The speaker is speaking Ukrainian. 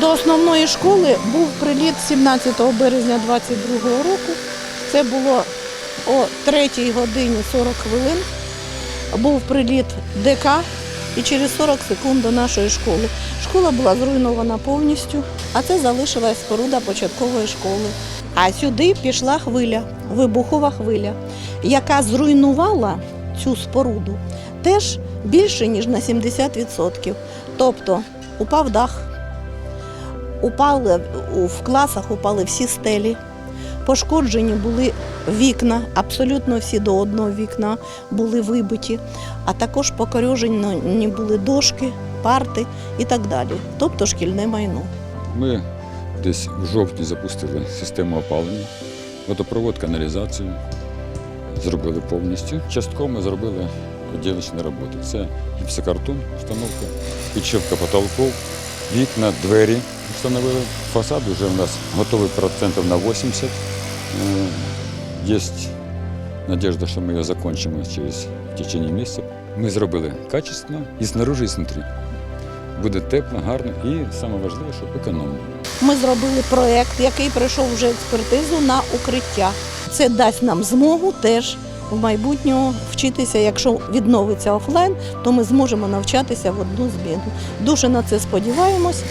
До основної школи був приліт 17 березня 22 року. Це було о 3 годині 40 хвилин. Був приліт ДК і через 40 секунд до нашої школи. Школа була зруйнована повністю, а це залишилась споруда початкової школи. А сюди пішла хвиля, вибухова хвиля, яка зруйнувала цю споруду теж більше, ніж на 70%. Тобто упав дах, упали в класах упали всі стелі, пошкоджені були вікна, абсолютно всі до одного вікна були вибиті, а також покорежені були дошки, парти і так далі. Тобто шкільне майно. Ми десь в жовтні запустили систему опалення, водопровод, каналізацію. Зробили повністю. Частково ми зробили ділочні роботи. Це гіпсокартон, установка, підшивка потолків, вікна, двері встановили. Фасад вже у нас готовий процентів на 80. Є надіжда, що ми його закінчимо через в течение місяця. Ми зробили качественно і снаружи, і знутрі. Буде тепло, гарно і найважливіше, що економно. Ми зробили проєкт, який пройшов вже експертизу на укриття. Це дасть нам змогу теж в майбутньому вчитися. Якщо відновиться офлайн, то ми зможемо навчатися в одну зміну. Дуже на це сподіваємось.